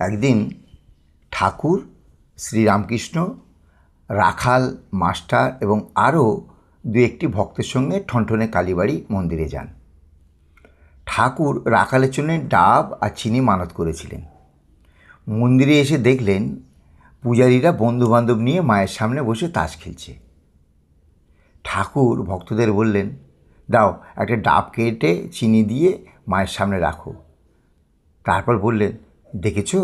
একদিন ঠাকুর, শ্রীরামকৃষ্ণ, রাখাল মাস্টার এবং আরও দু একটি ভক্তের সঙ্গে ঠনঠনে কালীবাড়ি মন্দিরে যান। ঠাকুর রাখালের জন্য ডাব আর চিনি মানত করেছিলেন। মন্দিরে এসে দেখলেন পূজারীরা বন্ধুবান্ধব নিয়ে মায়ের সামনে বসে তাস খেলছে। ঠাকুর ভক্তদের বললেন, দাও, একটা ডাব কেটে চিনি দিয়ে মায়ের সামনে রাখো। তারপর বললেন দেখেছ?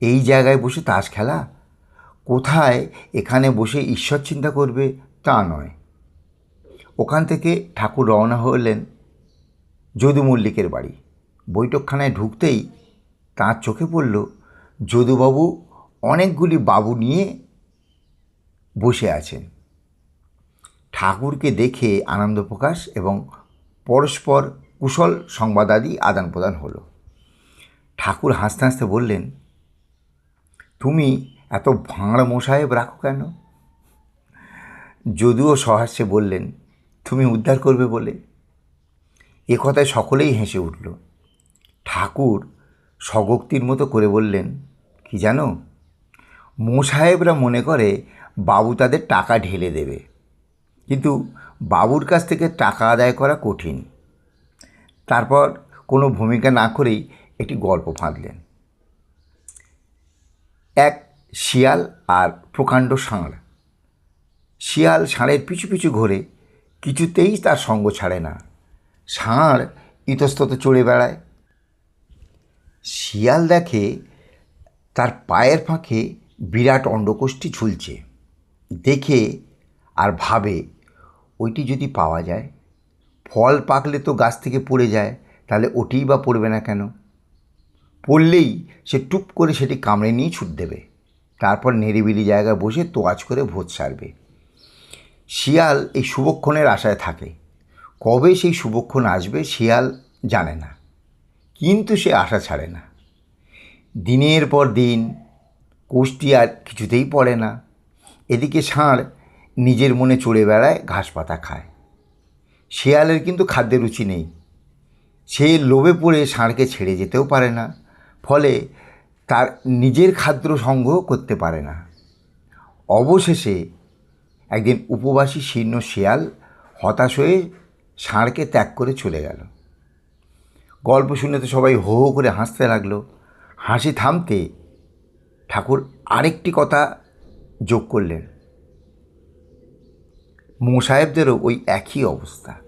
এই জায়গায় বসে তাস খেলা? কোথায় এখানে বসে ঈশ্বর চিন্তা করবে তা নয়। ওখান থেকে ঠাকুর রওনা হলেন যদু মল্লিকের বাড়ি। বৈঠকখানায় ঢুকতেই তাঁর চোখে পড়ল যদুবাবু অনেকগুলি বাবু নিয়ে বসে আছেন। ঠাকুরকে দেখে আনন্দ প্রকাশ এবং পরস্পর কুশল সংবাদাদি আদান প্রদান হলো। ঠাকুর হাসতে হাসতে বললেন, তুমি এত ভাঁড় মোসাহেব রাখো কেন? যদিও সহাস্যে বললেন, তুমি উদ্ধার করবে বলে। এ কথায় সকলেই হেসে উঠল। ঠাকুর স্বগক্তির মতো করে বললেন, কি জানো মোসাহেবরা মনে করে বাবু তাদের টাকা ঢেলে দেবে। কিন্তু বাবুর কাছ থেকে টাকা আদায় করা কঠিন। তারপর কোনো ভূমিকা না করেই একটি গল্প ফাঁদলেন। এক শিয়াল আর প্রকাণ্ড ষাঁড়। শিয়াল ষাঁড়ের পিছু পিছু ঘোরে, কিছুতেই তার সঙ্গ ছাড়ে না। ষাঁড় ইতস্তত চড়ে বেড়ায়। শিয়াল দেখে তার পায়ের ফাঁকে বিরাট অণ্ডকোষ্ঠী ঝুলছে। দেখে আর ভাবে, ওইটি যদি পাওয়া যায়, ফল পাকলে তো গাছ থেকে পড়ে যায়, তাহলে ওটিই বা পড়বে না কেন? পড়লেই সে টুপ করে সেটি কামড়ে নিয়ে ছুট দেবে। তারপর নিরিবিলি জায়গায় বসে তোয়াজ করে ভোজ সারবে। শিয়াল এই শুভক্ষণের আশায় থাকে। কবে সেই শুভক্ষণ আসবে শিয়াল জানে না। কিন্তু সে আশা ছাড়ে না। দিনের পর দিন কোষ্ঠী আর কিছুতেই পড়ে না। এদিকে ষাঁড় নিজের মনে চড়ে বেড়ায়, ঘাস পাতা খায়। শেয়ালের কিন্তু খাদ্যের রুচি নেই। সে লোভে পড়ে ষাঁড়কে ছেড়ে যেতেও পারে না। ফলে তার নিজের খাদ্য সংগ্রহ করতে পারে না। অবশেষে একদিন উপবাসী শীর্ণ শেয়াল হতাশ হয়ে ষাঁড়কে ত্যাগ করে চলে গেল। গল্প শুনে তো সবাই হো হো করে হাসতে লাগল। হাসি থামতে ঠাকুর আরেকটি কথা যোগ করলেন। মোসাহেবদেরও ওই একই অবস্থা।